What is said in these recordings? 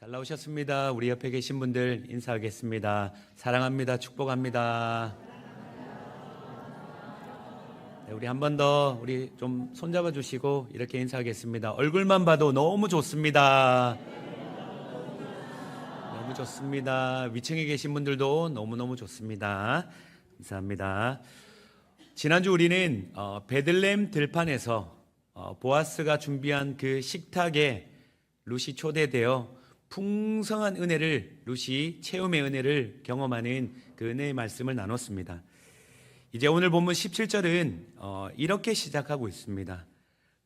잘 나오셨습니다. 우리 옆에 계신 분들 인사하겠습니다. 사랑합니다. 축복합니다. 네, 우리 한 번 더 우리 좀 손잡아 주시고 이렇게 인사하겠습니다. 얼굴만 봐도 너무 좋습니다. 너무 좋습니다. 위층에 계신 분들도 너무너무 좋습니다. 감사합니다. 지난주 우리는 어, 베들렘 들판에서 어, 보아스가 준비한 그 식탁에 루시 초대되어 풍성한 은혜를 루시 체험의 은혜를 경험하는 그 은혜의 말씀을 나눴습니다. 이제 오늘 본문 17절은 어, 이렇게 시작하고 있습니다.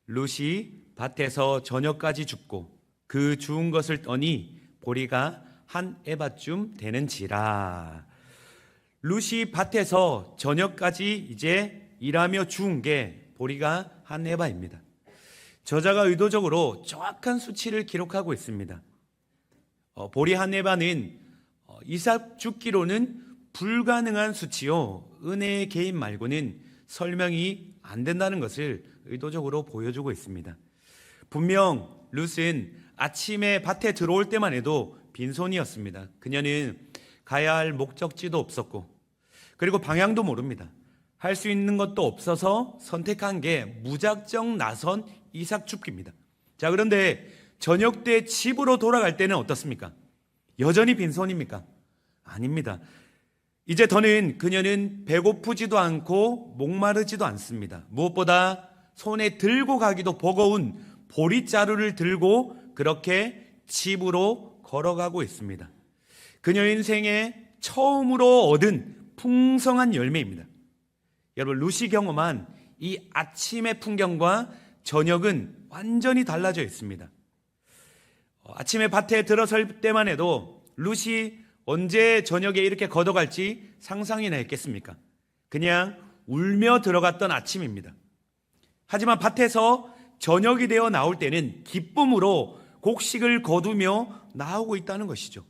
루시 밭에서 저녁까지 죽고 그 주운 것을 떠니 보리가 한 에바쯤 되는지라. 루시 밭에서 저녁까지 이제 일하며 주운 게 보리가 한 에바입니다. 저자가 의도적으로 정확한 수치를 기록하고 있습니다. 어, 보리 한 에바는 어, 이삭 죽기로는 불가능한 수치요. 은혜의 개인 말고는 설명이 안 된다는 것을 의도적으로 보여주고 있습니다. 분명 룻은 아침에 밭에 들어올 때만 해도 빈손이었습니다. 그녀는 가야 할 목적지도 없었고, 그리고 방향도 모릅니다. 할 수 있는 것도 없어서 선택한 게 무작정 나선 이삭 죽기입니다. 자, 그런데 저녁 때 집으로 돌아갈 때는 어떻습니까? 여전히 빈손입니까? 아닙니다. 이제 더는 그녀는 배고프지도 않고 목마르지도 않습니다. 무엇보다 손에 들고 가기도 버거운 보리자루를 들고 그렇게 집으로 걸어가고 있습니다. 그녀 인생에 처음으로 얻은 풍성한 열매입니다. 여러분, 루시 경험한 이 아침의 풍경과 저녁은 완전히 달라져 있습니다. 어, 아침에 밭에 들어설 때만 해도 루시 언제 저녁에 이렇게 걷어갈지 상상이나 했겠습니까? 그냥 울며 들어갔던 아침입니다. 하지만 밭에서 저녁이 되어 나올 때는 기쁨으로 곡식을 거두며 나오고 있다는 것이죠.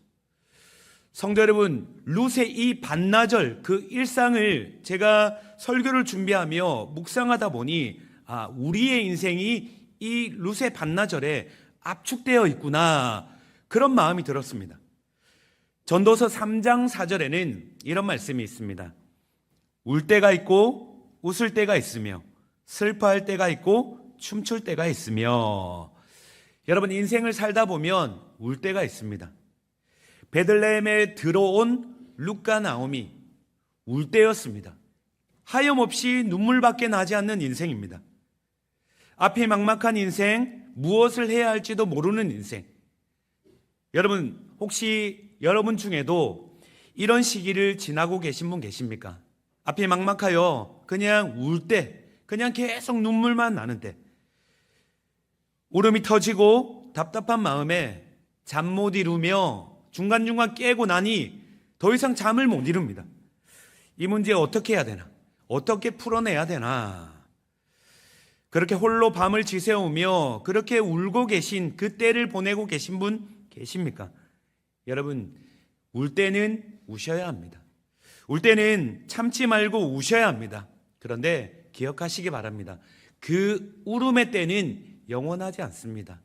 성도 여러분, 룻의 이 반나절 그 일상을 제가 설교를 준비하며 묵상하다 보니 아, 우리의 인생이 이 룻의 반나절에 압축되어 있구나. 그런 마음이 들었습니다. 전도서 3장 4절에는 이런 말씀이 있습니다. 울 때가 있고 웃을 때가 있으며 슬퍼할 때가 있고 춤출 때가 있으며 여러분 인생을 살다 보면 울 때가 있습니다. 베들레헴에 들어온 룩과 나옴이 울 때였습니다. 하염없이 눈물밖에 나지 않는 인생입니다. 앞이 막막한 인생, 무엇을 해야 할지도 모르는 인생. 여러분, 혹시 여러분 중에도 이런 시기를 지나고 계신 분 계십니까? 앞이 막막하여 그냥 울 때, 그냥 계속 눈물만 나는데, 울음이 터지고 답답한 마음에 잠 못 이루며 중간중간 깨고 나니 더 이상 잠을 못 이룹니다. 이 문제 어떻게 해야 되나? 어떻게 풀어내야 되나? 그렇게 홀로 밤을 지새우며 그렇게 울고 계신 그 때를 보내고 계신 분 계십니까? 여러분, 울 때는 우셔야 합니다. 울 때는 참지 말고 우셔야 합니다. 그런데 기억하시기 바랍니다. 그 울음의 때는 영원하지 않습니다.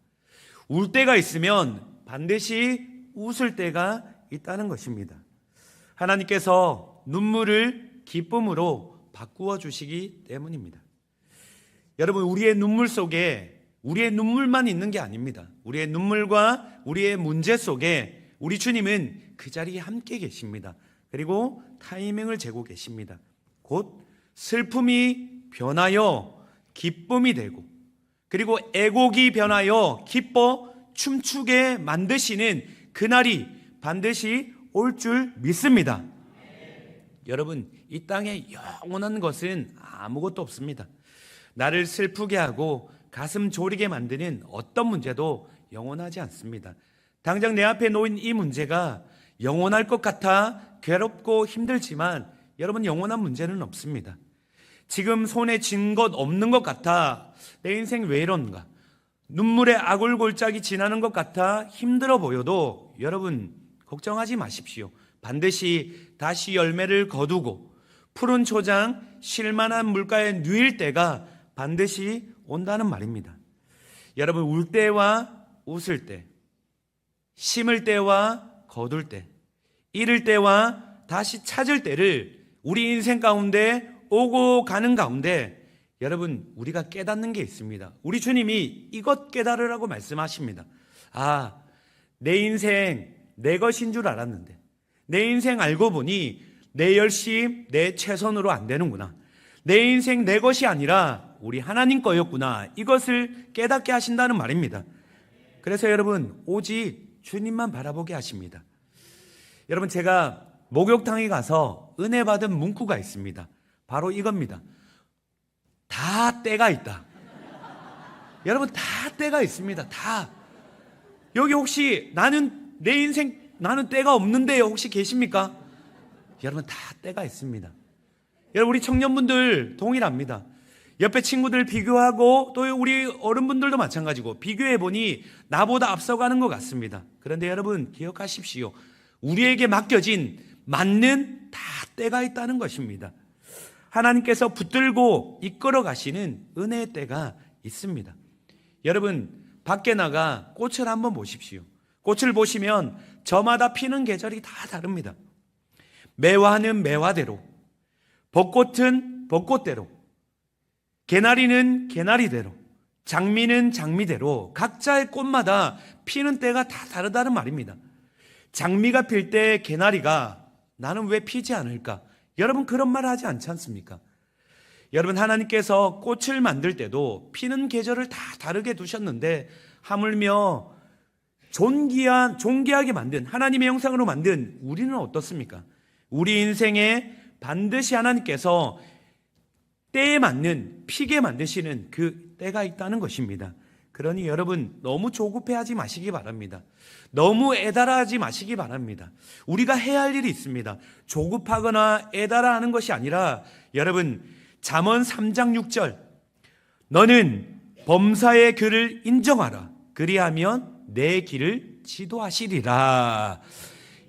울 때가 있으면 반드시 웃을 때가 있다는 것입니다. 하나님께서 눈물을 기쁨으로 바꾸어 주시기 때문입니다. 여러분, 우리의 눈물 속에 우리의 눈물만 있는 게 아닙니다. 우리의 눈물과 우리의 문제 속에 우리 주님은 그 자리에 함께 계십니다. 그리고 타이밍을 재고 계십니다. 곧 슬픔이 변하여 기쁨이 되고 그리고 애곡이 변하여 기뻐 춤추게 만드시는 그날이 반드시 올 줄 믿습니다. 여러분, 이 땅에 영원한 것은 아무것도 없습니다. 나를 슬프게 하고 가슴 졸이게 만드는 어떤 문제도 영원하지 않습니다. 당장 내 앞에 놓인 이 문제가 영원할 것 같아 괴롭고 힘들지만 여러분 영원한 문제는 없습니다. 지금 손에 쥔 것 없는 것 같아 내 인생 왜 이런가? 눈물의 아굴골짝이 지나는 것 같아 힘들어 보여도 여러분 걱정하지 마십시오. 반드시 다시 열매를 거두고 푸른 초장 실만한 물가에 누일 때가 반드시 온다는 말입니다. 여러분 울 때와 웃을 때 심을 때와 거둘 때, 잃을 때와 다시 찾을 때를 우리 인생 가운데 오고 가는 가운데 여러분 우리가 깨닫는 게 있습니다. 우리 주님이 이것 깨달으라고 말씀하십니다. 아, 내 인생 내 것인 줄 알았는데 내 인생 알고 보니 내 열심, 내 최선으로 안 되는구나. 내 인생 내 것이 아니라 우리 하나님 거였구나. 이것을 깨닫게 하신다는 말입니다. 그래서 여러분 오직 주님만 바라보게 하십니다. 여러분 제가 목욕탕에 가서 은혜 받은 문구가 있습니다. 바로 이겁니다. 다 때가 있다. 여러분 다 때가 있습니다. 다. 여기 혹시 나는 내 인생 나는 때가 없는데요. 혹시 계십니까? 여러분 다 때가 있습니다. 여러분 우리 청년분들 동일합니다. 옆에 친구들 비교하고 또 우리 어른분들도 마찬가지고 비교해 보니 나보다 앞서가는 것 같습니다. 그런데 여러분 기억하십시오. 우리에게 맡겨진 맞는 다 때가 있다는 것입니다. 하나님께서 붙들고 이끌어 가시는 은혜의 때가 있습니다. 여러분 밖에 나가 꽃을 한번 보십시오. 꽃을 보시면 저마다 피는 계절이 다 다릅니다. 매화는 매화대로, 벚꽃은 벚꽃대로, 개나리는 개나리대로, 장미는 장미대로 각자의 꽃마다 피는 때가 다 다르다는 말입니다. 장미가 필 때 개나리가 나는 왜 피지 않을까? 여러분 그런 말 하지 않지 않습니까? 여러분 하나님께서 꽃을 만들 때도 피는 계절을 다 다르게 두셨는데 하물며 존귀한 존귀하게 만든 하나님의 형상으로 만든 우리는 어떻습니까? 우리 인생에 반드시 하나님께서 때에 맞는 피게 만드시는 그 때가 있다는 것입니다. 그러니 여러분 너무 조급해하지 마시기 바랍니다. 너무 애달아하지 마시기 바랍니다. 우리가 해야 할 일이 있습니다. 조급하거나 애달아하는 것이 아니라 여러분 잠언 3장 6절 너는 범사의 글을 인정하라. 그리하면 내 길을 지도하시리라.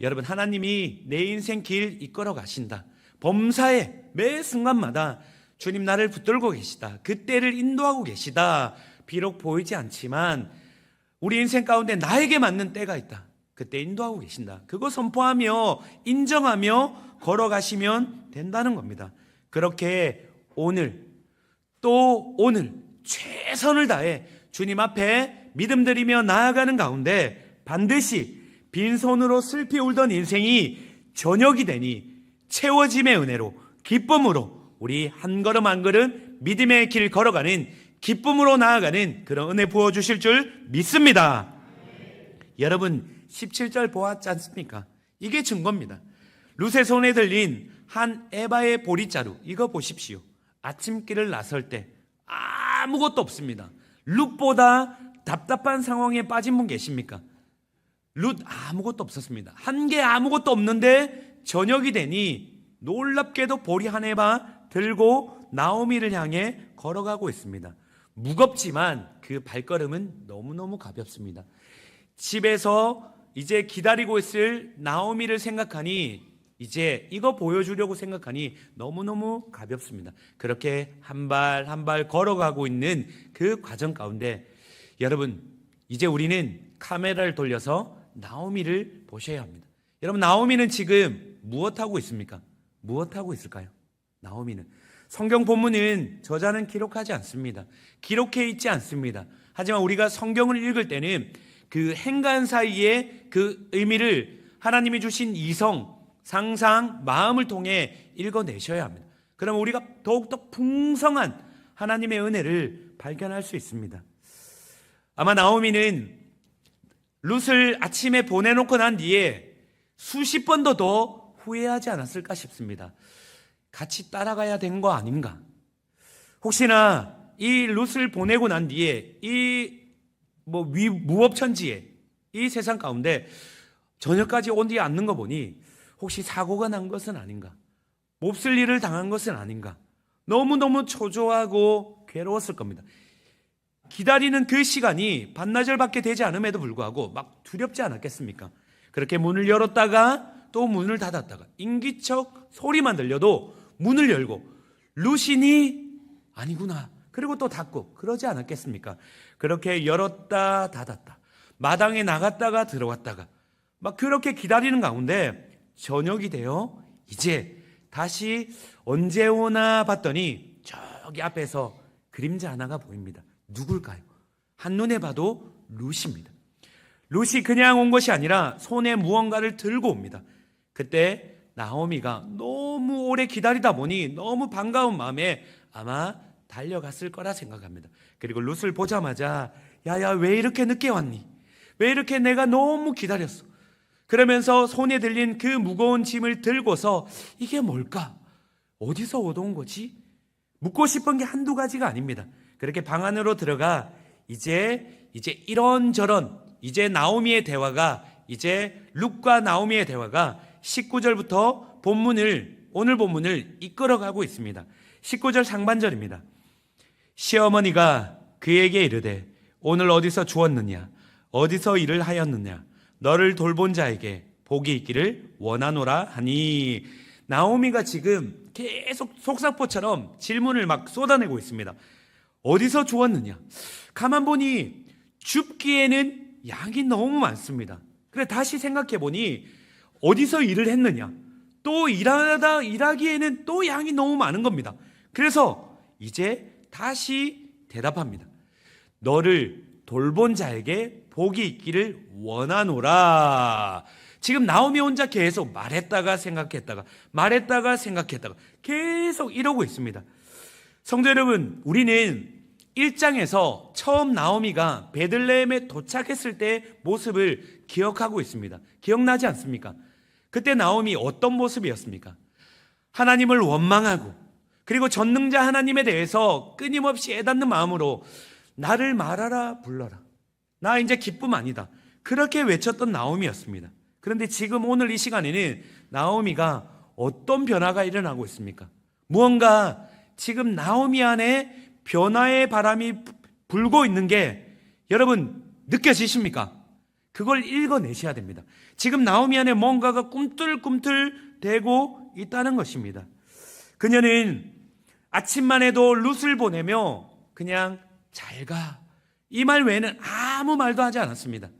여러분 하나님이 내 인생 길 이끌어 가신다. 범사에 매 순간마다 주님 나를 붙들고 계시다. 그때를 인도하고 계시다. 비록 보이지 않지만 우리 인생 가운데 나에게 맞는 때가 있다. 그때 인도하고 계신다. 그거 선포하며 인정하며 걸어가시면 된다는 겁니다. 그렇게 오늘 또 오늘 최선을 다해 주님 앞에 믿음 드리며 나아가는 가운데 반드시 빈손으로 슬피 울던 인생이 저녁이 되니 채워짐의 은혜로 기쁨으로 우리 한 걸음 한 걸음 믿음의 길 걸어가는 기쁨으로 나아가는 그런 은혜 부어 주실 줄 믿습니다. 여러분 17절 보았지 않습니까? 이게 증거입니다. 룻의 손에 들린 한 에바의 보리자루 이거 보십시오. 아침길을 나설 때 아무것도 없습니다. 룻보다 답답한 상황에 빠진 분 계십니까? 룻 아무것도 없었습니다. 한 개 아무것도 없는데 저녁이 되니 놀랍게도 보리 한 에바 들고 나오미를 향해 걸어가고 있습니다. 무겁지만 그 발걸음은 너무너무 가볍습니다. 집에서 이제 기다리고 있을 나오미를 생각하니 이제 이거 보여주려고 생각하니 너무너무 가볍습니다. 그렇게 한 발 한 발 걸어가고 있는 그 과정 가운데 여러분 이제 우리는 카메라를 돌려서 나오미를 보셔야 합니다. 여러분 나오미는 지금 무엇하고 있습니까? 무엇하고 있을까요? 나오미는 성경 본문은 저자는 기록하지 않습니다. 기록해 있지 않습니다. 하지만 우리가 성경을 읽을 때는 그 행간 사이에 그 의미를 하나님이 주신 이성, 상상, 마음을 통해 읽어내셔야 합니다. 그럼 우리가 더욱더 풍성한 하나님의 은혜를 발견할 수 있습니다. 아마 나오미는 룻을 아침에 보내놓고 난 뒤에 수십 번도 더 후회하지 않았을까 싶습니다. 같이 따라가야 된 거 아닌가? 혹시나 이 룻을 보내고 난 뒤에 이 뭐 무업천지에 이 세상 가운데 저녁까지 온 뒤에 앉는 거 보니 혹시 사고가 난 것은 아닌가? 몹쓸 일을 당한 것은 아닌가? 너무너무 초조하고 괴로웠을 겁니다. 기다리는 그 시간이 반나절밖에 되지 않음에도 불구하고 막 두렵지 않았겠습니까? 그렇게 문을 열었다가 또 문을 닫았다가 인기척 소리만 들려도 문을 열고 루신이 아니구나. 그리고 또 닫고 그러지 않았겠습니까? 그렇게 열었다 닫았다. 마당에 나갔다가 들어왔다가 막 그렇게 기다리는 가운데 저녁이 되어 이제 다시 언제 오나 봤더니 저기 앞에서 그림자 하나가 보입니다. 누굴까요? 한눈에 봐도 루시입니다. 루시 그냥 온 것이 아니라 손에 무언가를 들고 옵니다. 그때 나오미가 너무 오래 기다리다 보니 너무 반가운 마음에 아마 달려갔을 거라 생각합니다. 그리고 룻을 보자마자 야야 왜 이렇게 늦게 왔니? 왜 이렇게 내가 너무 기다렸어? 그러면서 손에 들린 그 무거운 짐을 들고서 이게 뭘까? 어디서 얻어온 거지? 묻고 싶은 게 한두 가지가 아닙니다. 그렇게 방 안으로 들어가 이제 이제 이런저런 이제 나오미의 대화가 이제 룩과 나오미의 대화가 19절부터 본문을 오늘 본문을 이끌어가고 있습니다. 19절 상반절입니다. 시어머니가 그에게 이르되 오늘 어디서 주었느냐 어디서 일을 하였느냐 너를 돌본 자에게 복이 있기를 원하노라 하니 나오미가 지금 계속 속사포처럼 질문을 막 쏟아내고 있습니다. 어디서 주었느냐? 가만 보니 줍기에는 양이 너무 많습니다. 그래 다시 생각해 보니 어디서 일을 했느냐? 또 일하다 일하기에는 또 양이 너무 많은 겁니다. 그래서 이제 다시 대답합니다. 너를 돌본 자에게 복이 있기를 원하노라. 지금 나오미 혼자 계속 말했다가 생각했다가 말했다가 생각했다가 계속 이러고 있습니다. 성도 여러분, 우리는 1장에서 처음 나오미가 베들레헴에 도착했을 때 모습을 기억하고 있습니다. 기억나지 않습니까? 그때 나오미 어떤 모습이었습니까? 하나님을 원망하고 그리고 전능자 하나님에 대해서 끊임없이 애닫는 마음으로 나를 말하라 불러라. 나 이제 기쁨 아니다. 그렇게 외쳤던 나오미였습니다. 그런데 지금 오늘 이 시간에는 나오미가 어떤 변화가 일어나고 있습니까? 무언가 지금 나오미 안에 변화의 바람이 불고 있는 게 여러분 느껴지십니까? 그걸 읽어내셔야 됩니다. 지금 나오미 안에 뭔가가 꿈틀꿈틀 되고 있다는 것입니다. 그녀는 아침만 해도 룻을 보내며 그냥 잘 가. 이 말 외에는 아무 말도 하지 않았습니다.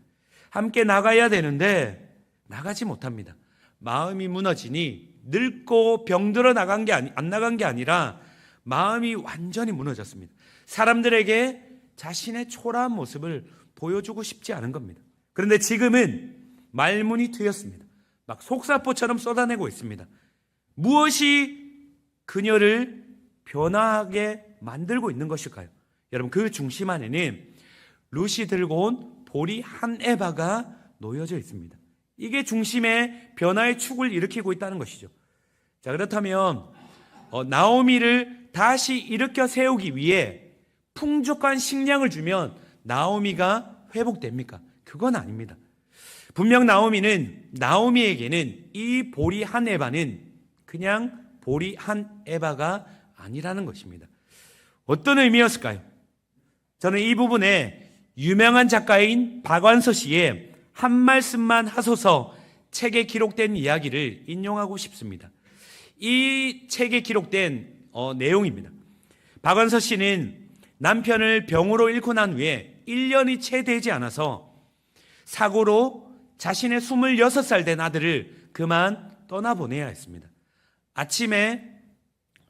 함께 나가야 되는데 나가지 못합니다. 마음이 무너지니 늙고 병들어 나간 게 아니, 안 나간 게 아니라 마음이 완전히 무너졌습니다. 사람들에게 자신의 초라한 모습을 보여주고 싶지 않은 겁니다. 그런데 지금은 말문이 트였습니다. 막 속사포처럼 쏟아내고 있습니다. 무엇이 그녀를 변화하게 만들고 있는 것일까요? 여러분 그 중심 안에는 루시 들고 온 보리 한 에바가 놓여져 있습니다. 이게 중심의 변화의 축을 일으키고 있다는 것이죠. 자 그렇다면 어, 나오미를 다시 일으켜 세우기 위해 풍족한 식량을 주면 나오미가 회복됩니까? 그건 아닙니다. 분명 나오미는 나오미에게는 이 보리 한 에바는 그냥 보리 한 에바가 아니라는 것입니다. 어떤 의미였을까요? 저는 이 부분에 유명한 작가인 박완서 씨의 한 말씀만 하소서 책에 기록된 이야기를 인용하고 싶습니다. 이 책에 기록된 어, 내용입니다. 박완서 씨는 남편을 병으로 잃고 난 후에 1년이 채 되지 않아서 사고로 자신의 26살 된 아들을 그만 떠나보내야 했습니다. 아침에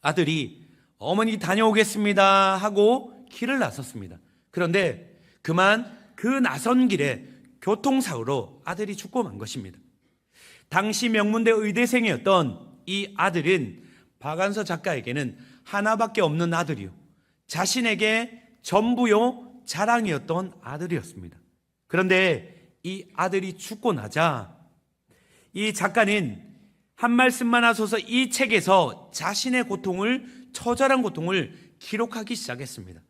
아들이 어머니 다녀오겠습니다 하고 길을 나섰습니다. 그런데 그만 그 나선 길에 교통사고로 아들이 죽고 만 것입니다. 당시 명문대 의대생이었던 이 아들은 박안서 작가에게는 하나밖에 없는 아들이요. 자신에게 전부요 자랑이었던 아들이었습니다. 그런데 이 아들이 죽고 나자 이 작가는 한 말씀만 하소서 이 책에서 자신의 고통을 처절한 고통을 기록하기 시작했습니다.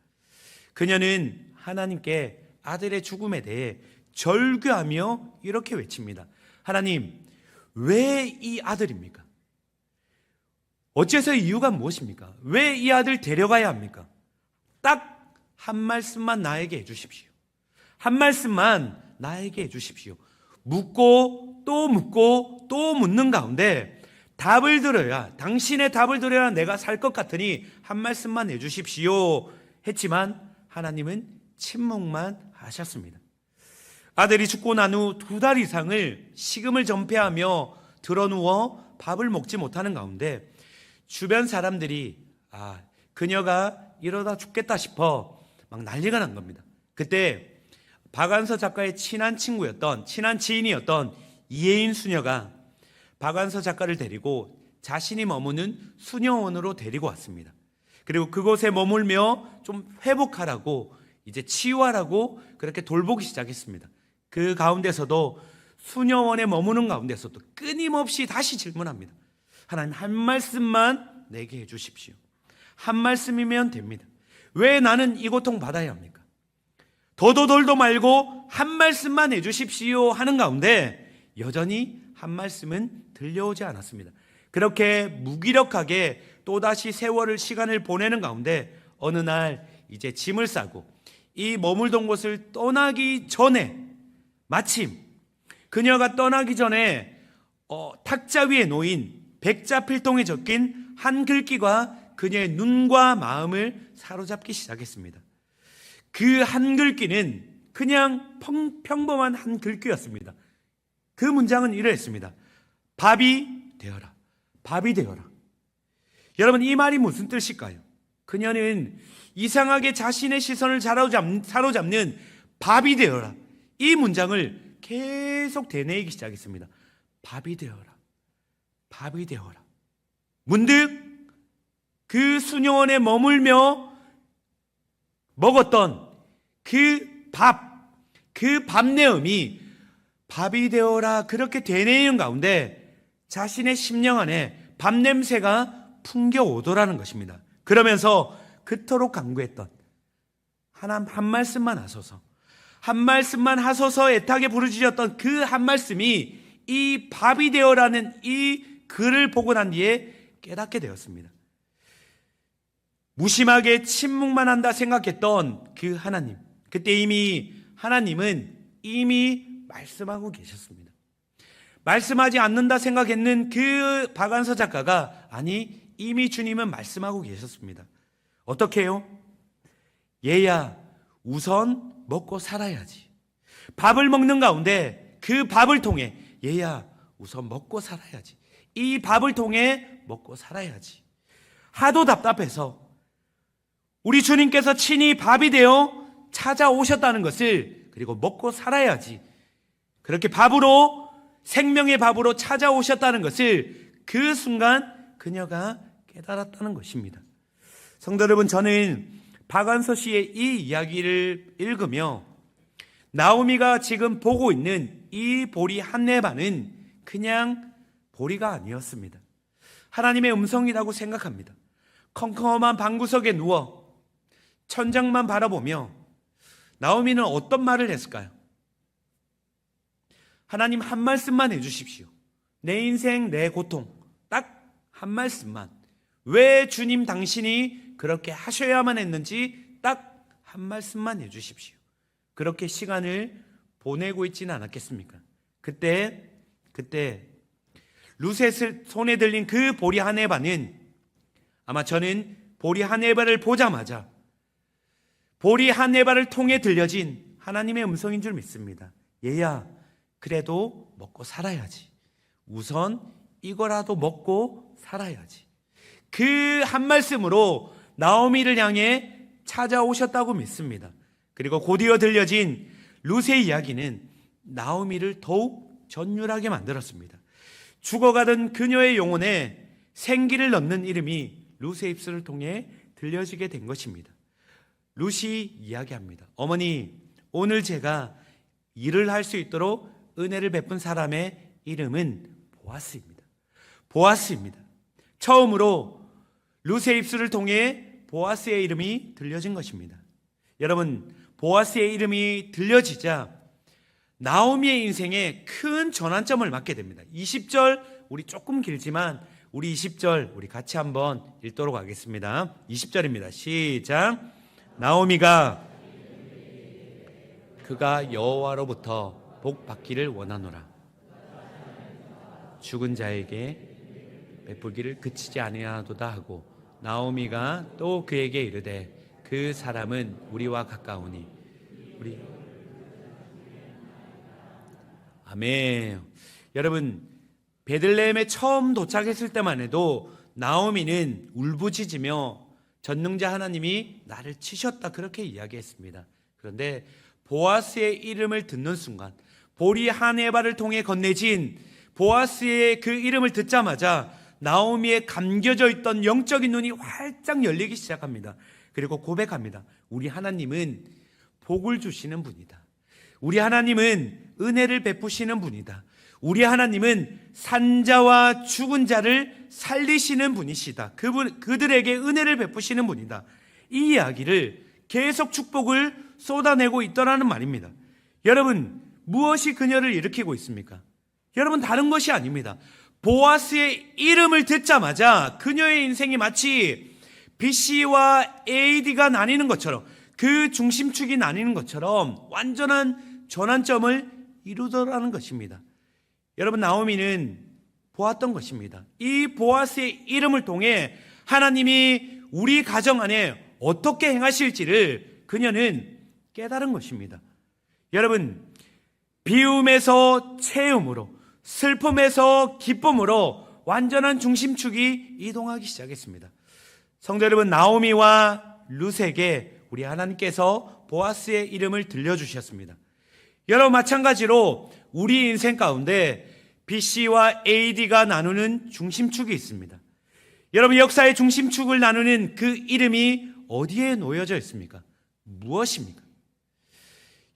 그녀는 하나님께 아들의 죽음에 대해 절규하며 이렇게 외칩니다. 하나님, 왜 이 아들입니까? 어째서 이유가 무엇입니까? 왜 이 아들 데려가야 합니까? 딱 한 말씀만 나에게 해주십시오. 한 말씀만 나에게 해주십시오. 묻고 또 묻고 또 묻는 가운데 답을 들어야 당신의 답을 들어야 내가 살 것 같으니 한 말씀만 해주십시오. 했지만 하나님은 침묵만 하셨습니다. 아들이 죽고 난 후 두 달 이상을 식음을 전폐하며 드러누워 밥을 먹지 못하는 가운데 주변 사람들이 아 그녀가 이러다 죽겠다 싶어 막 난리가 난 겁니다. 그때 박완서 작가의 친한 친구였던 친한 지인이었던 이혜인 수녀가 박완서 작가를 데리고 자신이 머무는 수녀원으로 데리고 왔습니다. 그리고 그곳에 머물며 좀 회복하라고 이제 치유하라고 그렇게 돌보기 시작했습니다. 그 가운데서도 수녀원에 머무는 가운데서도 끊임없이 다시 질문합니다. 하나님 한 말씀만 내게 해 주십시오. 한 말씀이면 됩니다. 왜 나는 이 고통 받아야 합니까? 도도돌도 말고 한 말씀만 해 주십시오 하는 가운데 여전히 한 말씀은 들려오지 않았습니다. 그렇게 무기력하게 또다시 세월을 시간을 보내는 가운데 어느 날 이제 짐을 싸고 이 머물던 곳을 떠나기 전에 마침 그녀가 떠나기 전에 어, 탁자 위에 놓인 백자 필통에 적힌 한 글귀가 그녀의 눈과 마음을 사로잡기 시작했습니다. 그 한 글귀는 그냥 평, 평범한 한 글귀였습니다. 그 문장은 이러했습니다. 밥이 되어라. 밥이 되어라. 여러분 이 말이 무슨 뜻일까요? 그녀는 이상하게 자신의 시선을 사로잡- 사로잡는 밥이 되어라. 이 문장을 계속 되뇌이기 시작했습니다. 밥이 되어라. 밥이 되어라. 문득 그 수녀원에 머물며 먹었던 그 밥, 그 밥내음이 밥이 되어라 그렇게 되뇌이는 가운데 자신의 심령 안에 밥 냄새가 풍겨오더라는 것입니다. 그러면서 그토록 간구했던 하나님 한 말씀만 하소서. 한 말씀만 하소서 애타게 부르짖었던 그 한 말씀이 이 밥이 되어라는 이 글을 보고 난 뒤에 깨닫게 되었습니다. 무심하게 침묵만 한다 생각했던 그 하나님. 그때 이미 하나님은 이미 말씀하고 계셨습니다. 말씀하지 않는다 생각했는 그 박안서 작가가 아니 이미 주님은 말씀하고 계셨습니다. 어떻게 해요? 얘야 우선 먹고 살아야지. 밥을 먹는 가운데 그 밥을 통해 얘야 우선 먹고 살아야지. 이 밥을 통해 먹고 살아야지. 하도 답답해서 우리 주님께서 친히 밥이 되어 찾아오셨다는 것을 그리고 먹고 살아야지. 그렇게 밥으로 생명의 밥으로 찾아오셨다는 것을 그 순간 그녀가 깨달았다는 것입니다. 성도 여러분, 저는 박완서 씨의 이 이야기를 읽으며 나오미가 지금 보고 있는 이 보리 한내반은 그냥 보리가 아니었습니다. 하나님의 음성이라고 생각합니다. 컴컴한 방구석에 누워 천장만 바라보며 나오미는 어떤 말을 했을까요? 하나님 한 말씀만 해주십시오. 내 인생, 내 고통. 딱 한 말씀만. 왜 주님 당신이 그렇게 하셔야만 했는지 딱 한 말씀만 해주십시오. 그렇게 시간을 보내고 있지는 않았겠습니까? 그때, 그때, 루셋을 손에 들린 그 보리 한 해반은 아마 저는 보리 한 해반을 보자마자 보리 한 해발을 통해 들려진 하나님의 음성인 줄 믿습니다. 얘야, 그래도 먹고 살아야지. 우선 이거라도 먹고 살아야지. 그 한 말씀으로 나오미를 향해 찾아오셨다고 믿습니다. 그리고 곧이어 들려진 루세의 이야기는 나오미를 더욱 전율하게 만들었습니다. 죽어가던 그녀의 영혼에 생기를 넣는 이름이 루세의 입술을 통해 들려지게 된 것입니다. 루시 이야기합니다. 어머니, 오늘 제가 일을 할 수 있도록 은혜를 베푼 사람의 이름은 보아스입니다. 보아스입니다. 처음으로 루시의 입술을 통해 보아스의 이름이 들려진 것입니다. 여러분, 보아스의 이름이 들려지자 나오미의 인생에 큰 전환점을 맞게 됩니다. 20절 우리 조금 길지만 우리 20절 우리 같이 한번 읽도록 하겠습니다. 20절입니다. 시작. 나오미가 그가 여호와로부터 복 받기를 원하노라. 죽은 자에게 베풀기를 그치지 아니하도다 하고 나오미가 또 그에게 이르되 그 사람은 우리와 가까우니 우리 아멘. 여러분 베들레헴에 처음 도착했을 때만 해도 나오미는 울부짖으며 전능자 하나님이 나를 치셨다 그렇게 이야기했습니다. 그런데 보아스의 이름을 듣는 순간 보리 한 해발을 통해 건네진 보아스의 그 이름을 듣자마자 나오미의 감겨져 있던 영적인 눈이 활짝 열리기 시작합니다. 그리고 고백합니다. 우리 하나님은 복을 주시는 분이다. 우리 하나님은 은혜를 베푸시는 분이다. 우리 하나님은 산자와 죽은 자를 살리시는 분이시다. 그분 그들에게 은혜를 베푸시는 분이다. 이 이야기를 계속 축복을 쏟아내고 있더라는 말입니다. 여러분 무엇이 그녀를 일으키고 있습니까? 여러분 다른 것이 아닙니다. 보아스의 이름을 듣자마자 그녀의 인생이 마치 BC와 AD가 나뉘는 것처럼 그 중심축이 나뉘는 것처럼 완전한 전환점을 이루더라는 것입니다. 여러분 나오미는 보았던 것입니다. 이 보아스의 이름을 통해 하나님이 우리 가정 안에 어떻게 행하실지를 그녀는 깨달은 것입니다. 여러분 비움에서 체험으로 슬픔에서 기쁨으로 완전한 중심축이 이동하기 시작했습니다. 성도 여러분 나오미와 룻에게 우리 하나님께서 보아스의 이름을 들려주셨습니다. 여러분 마찬가지로 우리 인생 가운데 BC와 AD가 나누는 중심축이 있습니다. 여러분 역사의 중심축을 나누는 그 이름이 어디에 놓여져 있습니까? 무엇입니까?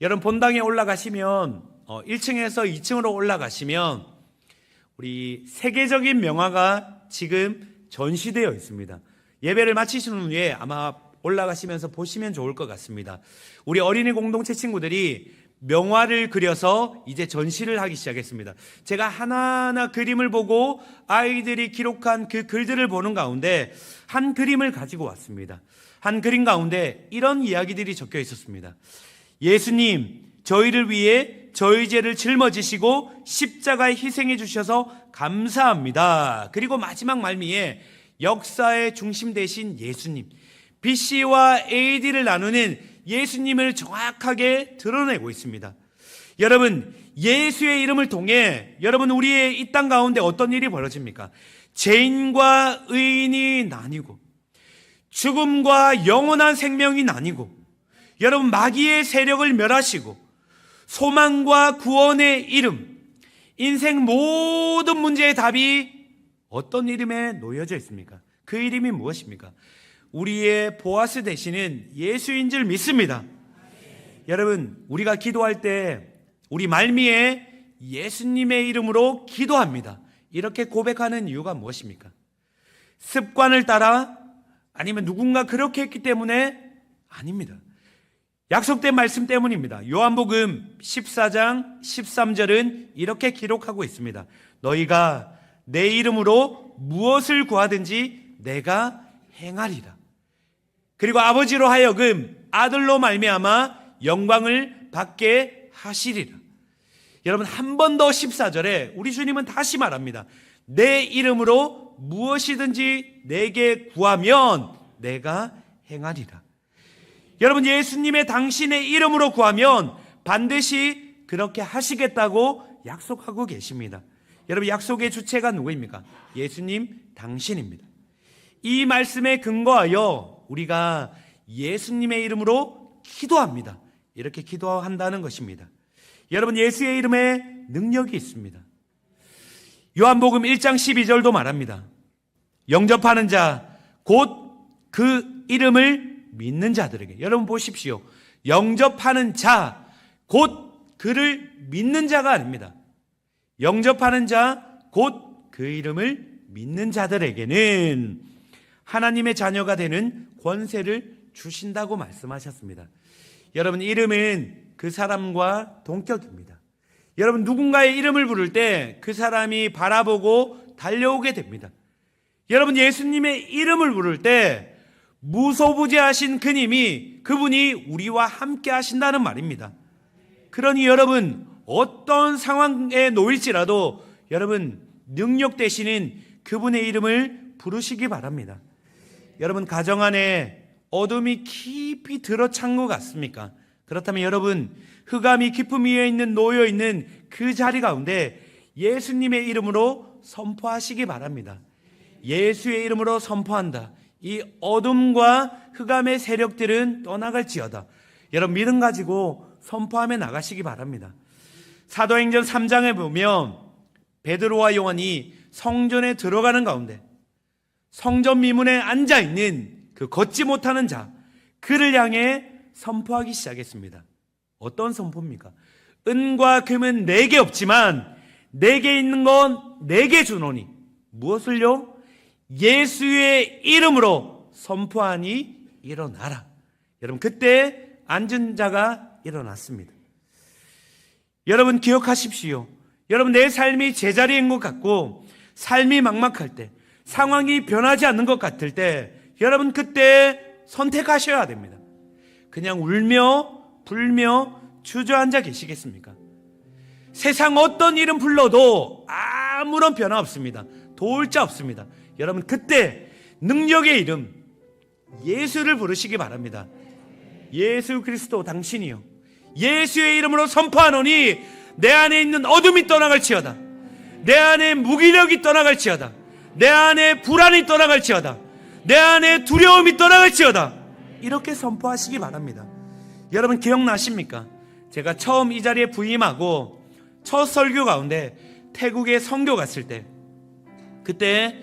여러분 본당에 올라가시면 1층에서 2층으로 올라가시면 우리 세계적인 명화가 지금 전시되어 있습니다. 예배를 마치신 후에 아마 올라가시면서 보시면 좋을 것 같습니다. 우리 어린이 공동체 친구들이 명화를 그려서 이제 전시를 하기 시작했습니다. 제가 하나하나 그림을 보고 아이들이 기록한 그 글들을 보는 가운데 한 그림을 가지고 왔습니다. 한 그림 가운데 이런 이야기들이 적혀 있었습니다. 예수님, 저희를 위해 저희 죄를 짊어지시고 십자가에 희생해 주셔서 감사합니다. 그리고 마지막 말미에 역사의 중심 되신 예수님, BC와 AD를 나누는 예수님을 정확하게 드러내고 있습니다. 여러분, 예수의 이름을 통해 여러분 우리의 이 땅 가운데 어떤 일이 벌어집니까? 죄인과 의인이 나뉘고 죽음과 영원한 생명이 나뉘고 여러분 마귀의 세력을 멸하시고 소망과 구원의 이름 인생 모든 문제의 답이 어떤 이름에 놓여져 있습니까? 그 이름이 무엇입니까? 우리의 보아스 되시는 예수인 줄 믿습니다. 여러분, 우리가 기도할 때 우리 말미에 예수님의 이름으로 기도합니다. 이렇게 고백하는 이유가 무엇입니까? 습관을 따라 아니면 누군가 그렇게 했기 때문에 아닙니다. 약속된 말씀 때문입니다. 요한복음 14장 13절은 이렇게 기록하고 있습니다. 너희가 내 이름으로 무엇을 구하든지 내가 행하리라. 그리고 아버지로 하여금 아들로 말미암아 영광을 받게 하시리라. 여러분 한 번 더 14절에 우리 주님은 다시 말합니다. 내 이름으로 무엇이든지 내게 구하면 내가 행하리라. 여러분 예수님의 당신의 이름으로 구하면 반드시 그렇게 하시겠다고 약속하고 계십니다. 여러분 약속의 주체가 누구입니까? 예수님 당신입니다. 이 말씀에 근거하여 우리가 예수님의 이름으로 기도합니다. 이렇게 기도한다는 것입니다. 여러분 예수의 이름에 능력이 있습니다. 요한복음 1장 12절도 말합니다. 영접하는 자 곧 그 이름을 믿는 자들에게 여러분 보십시오. 영접하는 자 곧 그를 믿는 자가 아닙니다. 영접하는 자 곧 그 이름을 믿는 자들에게는 하나님의 자녀가 되는 권세를 주신다고 말씀하셨습니다. 여러분 이름은 그 사람과 동격입니다. 여러분 누군가의 이름을 부를 때 그 사람이 바라보고 달려오게 됩니다. 여러분 예수님의 이름을 부를 때 무소부재하신 그님이 그분이 우리와 함께 하신다는 말입니다. 그러니 여러분 어떤 상황에 놓일지라도 여러분 능력 되시는 그분의 이름을 부르시기 바랍니다. 여러분 가정 안에 어둠이 깊이 들어찬 것 같습니까? 그렇다면 여러분 흑암이 깊음 위에 있는 놓여 있는 그 자리 가운데 예수님의 이름으로 선포하시기 바랍니다. 예수의 이름으로 선포한다. 이 어둠과 흑암의 세력들은 떠나갈지어다. 여러분 믿음 가지고 선포하며 나가시기 바랍니다. 사도행전 3장에 보면 베드로와 요한이 성전에 들어가는 가운데 성전 미문에 앉아 있는 그 걷지 못하는 자 그를 향해 선포하기 시작했습니다. 어떤 선포입니까? 은과 금은 내게 없지만 내게 있는 건 내게 주노니 무엇을요? 예수의 이름으로 선포하니 일어나라. 여러분 그때 앉은 자가 일어났습니다. 여러분 기억하십시오. 여러분 내 삶이 제자리인 것 같고 삶이 막막할 때 상황이 변하지 않는 것 같을 때 여러분 그때 선택하셔야 됩니다. 그냥 울며 불며 주저앉아 계시겠습니까? 세상 어떤 이름 불러도 아무런 변화 없습니다. 도울 자 없습니다. 여러분 그때 능력의 이름 예수를 부르시기 바랍니다. 예수 그리스도 당신이요. 예수의 이름으로 선포하노니 내 안에 있는 어둠이 떠나갈지어다. 내 안에 무기력이 떠나갈지어다. 내 안에 불안이 떠나갈지어다. 내 안에 두려움이 떠나갈지어다. 이렇게 선포하시기 바랍니다. 여러분 기억나십니까? 제가 처음 이 자리에 부임하고 첫 설교 가운데 태국에 선교 갔을 때 그때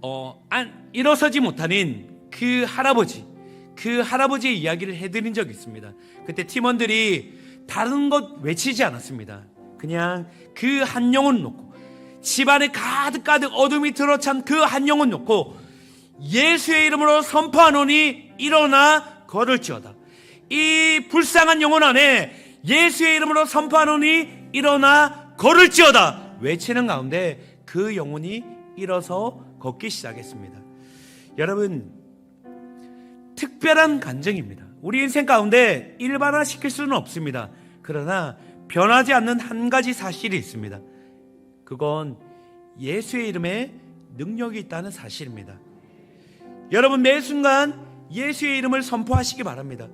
어, 안, 일어서지 못하는 그 할아버지 그 할아버지의 이야기를 해드린 적이 있습니다. 그때 팀원들이 다른 것 외치지 않았습니다. 그냥 그 한 영혼 놓고 집안에 가득가득 어둠이 들어찬 그 한 영혼 놓고 예수의 이름으로 선포하노니 일어나 걸을지어다. 이 불쌍한 영혼 안에 예수의 이름으로 선포하노니 일어나 걸을지어다. 외치는 가운데 그 영혼이 일어서 걷기 시작했습니다. 여러분 특별한 간증입니다. 우리 인생 가운데 일반화 시킬 수는 없습니다. 그러나 변하지 않는 한 가지 사실이 있습니다. 그건 예수의 이름에 능력이 있다는 사실입니다. 여러분 매 순간 예수의 이름을 선포하시기 바랍니다.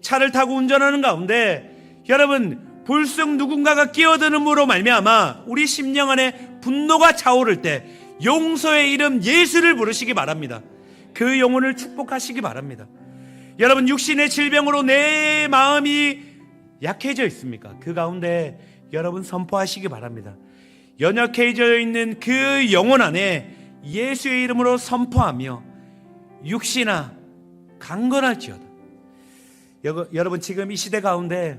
차를 타고 운전하는 가운데 여러분 불쑥 누군가가 끼어드는으로 말미암아 우리 심령 안에 분노가 차오를 때 용서의 이름 예수를 부르시기 바랍니다. 그 영혼을 축복하시기 바랍니다. 여러분 육신의 질병으로 내 마음이 약해져 있습니까? 그 가운데 여러분 선포하시기 바랍니다. 연약해져 있는 그 영혼 안에 예수의 이름으로 선포하며 육신아 강건할지어다. 여- 여러분 지금 이 시대 가운데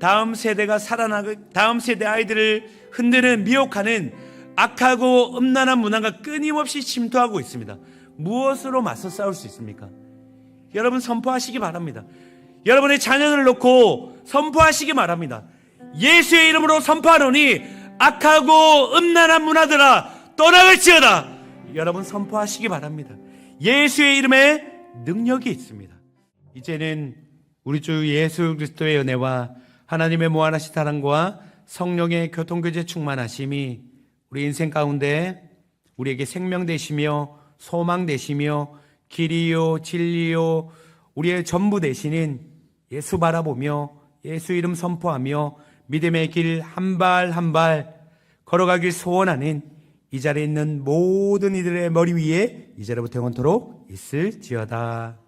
다음 세대가 살아나고 다음 세대 아이들을 흔드는 미혹하는 악하고 음란한 문화가 끊임없이 침투하고 있습니다. 무엇으로 맞서 싸울 수 있습니까? 여러분 선포하시기 바랍니다. 여러분의 자녀를 놓고 선포하시기 바랍니다. 예수의 이름으로 선포하노니 악하고 음란한 문화들아 떠나갈지어다. 여러분 선포하시기 바랍니다. 예수의 이름에 능력이 있습니다. 이제는 우리 주 예수 그리스도의 은혜와 하나님의 무한하신 사랑과 성령의 교통교제 충만하심이 우리 인생 가운데 우리에게 생명 되시며 소망 되시며 길이요 진리요 우리의 전부 되시는 예수 바라보며 예수 이름 선포하며 믿음의 길 한 발 한 발 걸어가길 소원하는 이 자리에 있는 모든 이들의 머리 위에 이제로부터 영원토록 있을지어다.